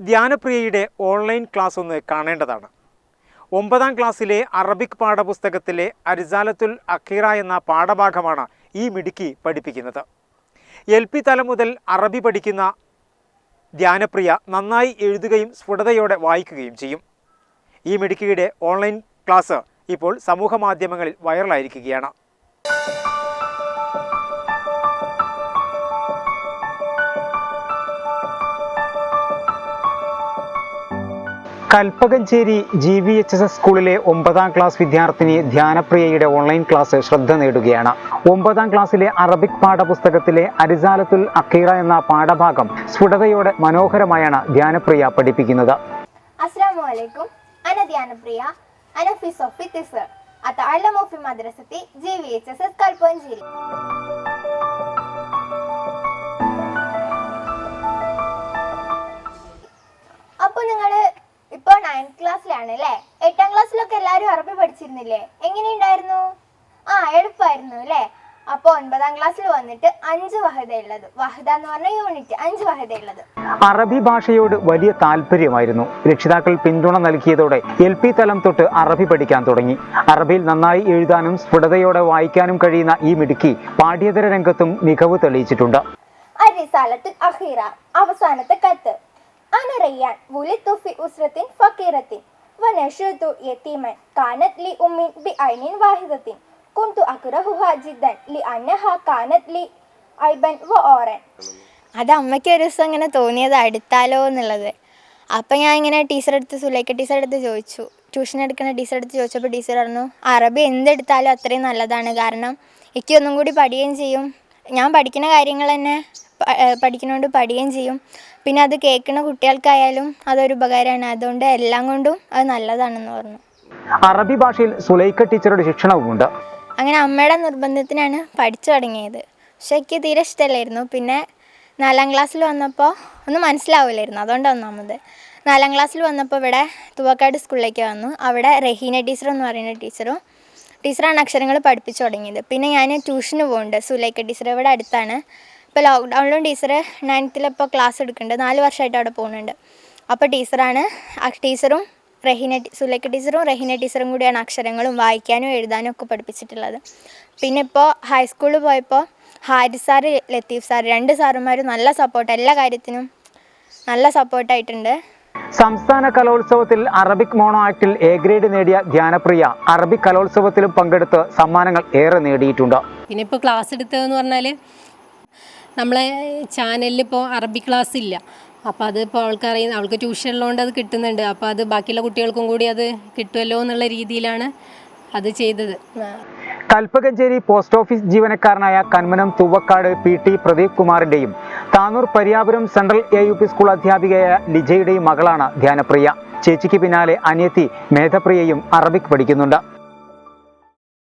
ധ്യാനപ്രിയയുടെ online class ഒന്ന് കാണേണ്ടതാണ്. ഒമ്പതാം ക്ലാസ്സിലെ അറബിക് പാഠപുസ്തകത്തിലെ അരിസാലത്തുൽ അഖീറ എന്ന പാഠഭാഗമാണ് ഈ മിടുക്കി പഠിപ്പിക്കുന്നത്. എൽ പി തലം മുതൽ അറബി പഠിക്കുന്ന ധ്യാനപ്രിയ നന്നായി എഴുതുകയും സ്ഫുടതയോടെ വായിക്കുകയും ചെയ്യും. ഈ മിടുക്കിയുടെ ഓൺലൈൻ ക്ലാസ് ഇപ്പോൾ സമൂഹ മാധ്യമങ്ങളിൽ വൈറലായിരിക്കുകയാണ്. Kalpakanchery G V H S S സ്കൂളിലെ ഒമ്പതാം ക്ലാസ് വിദ്യാർത്ഥിനി ധ്യാനപ്രിയയുടെ ഓൺലൈൻ ക്ലാസ് ശ്രദ്ധ നേടുകയാണ്. ഒമ്പതാം ക്ലാസ്സിലെ അറബിക് പാഠപുസ്തകത്തിലെ അരിസാലത്തുൽ അക്കീറ എന്ന പാഠഭാഗം സ്ഫുടതയോടെ മനോഹരമായാണ് ധ്യാനപ്രിയ പഠിപ്പിക്കുന്നത്. അസ്സാം വലൈക്കും അന അന ഓഫ് മദ്രസത്തി ആണല്ലേ? എട്ടാം ക്ലാസ്സിലൊക്കെ എല്ലാവരും അറബി പഠിച്ചിരുന്നില്ലേ? എങ്ങനെയുണ്ടായിരുന്നു ആ എളുപ്പമായിരുന്നു അല്ലെ? അപ്പോൾ ഒൻപതാം ക്ലാസ്സിൽ വന്നിട്ട് അഞ്ച് വഹദയുള്ളത് വഹദ എന്ന് പറഞ്ഞ യൂണിറ്റ് അഞ്ച് വഹദയുള്ളത് അറബി ഭാഷയോട് വലിയ താല്പര്യമായിരുന്നു. രക്ഷിതാക്കൾ പിന്തുണ നൽകിയതോടെ എൽ പി തലം തൊട്ട് അറബി പഠിക്കാൻ തുടങ്ങി. അറബിയിൽ നന്നായി എഴുതാനും സ്ഫുടതയോടെ വായിക്കാനും കഴിയുന്ന ഈ മിടുക്കി പാഠ്യേതര രംഗത്തും മികവ് തെളിയിച്ചിട്ടുണ്ട്. അവസാനത്തെ കത്ത്. أسرة فقيرة ونشأت يتيما كانت لي أم بعين واحدة كنت أكرهها جدا لأنها كانت لي عيبا وعورا അത് അമ്മയ്ക്ക് ഒരു ദിവസം ഇങ്ങനെ തോന്നിയത് അടുത്താലോ എന്നുള്ളത് അപ്പം ഞാൻ ഇങ്ങനെ ടീച്ചറെ അടുത്ത് സുലൈക്ക ടീച്ചറെ അടുത്ത് ചോദിച്ചു ട്യൂഷൻ എടുക്കുന്ന ടീച്ചറെ അടുത്ത് ചോദിച്ചപ്പോൾ ടീച്ചർ പറഞ്ഞു അറബി എന്തെടുത്താലും അത്രയും നല്ലതാണ് കാരണം എനിക്ക് ഒന്നും കൂടി പഠിക്കുകയും ചെയ്യും ഞാൻ പഠിക്കുന്ന കാര്യങ്ങൾ തന്നെ പ- ഏഹ് പഠിക്കുന്നതുകൊണ്ട് പഠിക്കുകയും ചെയ്യും. പിന്നെ അത് കേൾക്കുന്ന കുട്ടികൾക്കായാലും അതൊരു ഉപകാരമാണ് അതുകൊണ്ട് എല്ലാം കൊണ്ടും അത് നല്ലതാണെന്ന് പറഞ്ഞു. അറബി ഭാഷയിൽ സുലൈക്ക ടീച്ചറുടെ ശിക്ഷണവുമുണ്ട്. അങ്ങനെ അമ്മയുടെ നിർബന്ധത്തിനാണ് പഠിച്ചു തുടങ്ങിയത്. പക്ഷെ എനിക്ക് തീരെ ഇഷ്ടമല്ലായിരുന്നു. പിന്നെ നാലാം ക്ലാസ്സിൽ വന്നപ്പോൾ ഒന്നും മനസ്സിലാവില്ലായിരുന്നു. അതുകൊണ്ട് ഒന്നാമത്. നാലാം ക്ലാസ്സിൽ വന്നപ്പോൾ ഇവിടെ തുവക്കാട് സ്കൂളിലേക്ക് വന്നു. അവിടെ റഹീന ടീച്ചർ എന്ന് പറയുന്ന ടീച്ചറും ടീച്ചറാണ് അക്ഷരങ്ങൾ പഠിപ്പിച്ചു തുടങ്ങിയത്. പിന്നെ ഞാൻ ട്യൂഷന് പോകുന്നുണ്ട് സുലൈക്ക ടീച്ചർ ഇവിടെ അടുത്താണ്. ഇപ്പോൾ ലോക്ക്ഡൗണിലും ടീച്ചർ നയൻത്തിലിപ്പോൾ ക്ലാസ് എടുക്കുന്നുണ്ട് നാല് വർഷമായിട്ട് അവിടെ പോകുന്നുണ്ട്. അപ്പോൾ ടീച്ചറാണ് ടീച്ചറും റഹീന സുലൈക്ക ടീച്ചറും റഹീന ടീച്ചറും കൂടിയാണ് അക്ഷരങ്ങളും വായിക്കാനും എഴുതാനും ഒക്കെ പഠിപ്പിച്ചിട്ടുള്ളത്. പിന്നെ ഇപ്പോൾ ഹൈസ്കൂളിൽ പോയപ്പോൾ ഹാരി സാർ ലത്തീഫ് സാർ രണ്ട് സാറുമാരും നല്ല സപ്പോർട്ട് എല്ലാ കാര്യത്തിനും നല്ല സപ്പോർട്ടായിട്ടുണ്ട് സംസ്ഥാന കലോത്സവത്തിൽ അറബിക് മോണോ ആക്ടിൽ എ ഗ്രേഡ് നേടിയ ധ്യാനപ്രിയ അറബിക് കലോത്സവത്തിലും പങ്കെടുത്ത് സമ്മാനങ്ങൾ ഏറെ നേടിയിട്ടുണ്ട്. പിന്നെ ഇപ്പോൾ ക്ലാസ് എടുത്തതെന്ന് പറഞ്ഞാൽ നമ്മളെ ചാനലിൽ ഇപ്പോൾ അറബി ക്ലാസ് ഇല്ല. അപ്പോൾ അത് ഇപ്പോൾ അവൾക്ക് ട്യൂഷൻ ഉള്ളതുകൊണ്ട് അത് കിട്ടുന്നുണ്ട്. അപ്പോൾ അത് ബാക്കിയുള്ള കുട്ടികൾക്കും കൂടി അത് കിട്ടുമല്ലോ എന്നുള്ള രീതിയിലാണ് അത് ചെയ്തത്. കൽപ്പകഞ്ചേരി പോസ്റ്റ് ഓഫീസ് ജീവനക്കാരനായ Kanmanam Thuvakkad P T Pradeep കുമാറിന്റെയും Tanur Pariyapuram central A U P school അധ്യാപികയായ ലിജയുടെയും മകളാണ് ധ്യാനപ്രിയ. ചേച്ചിക്ക് പിന്നാലെ അനിയത്തി മേധപ്രിയയും അറബിക് പഠിക്കുന്നുണ്ട്.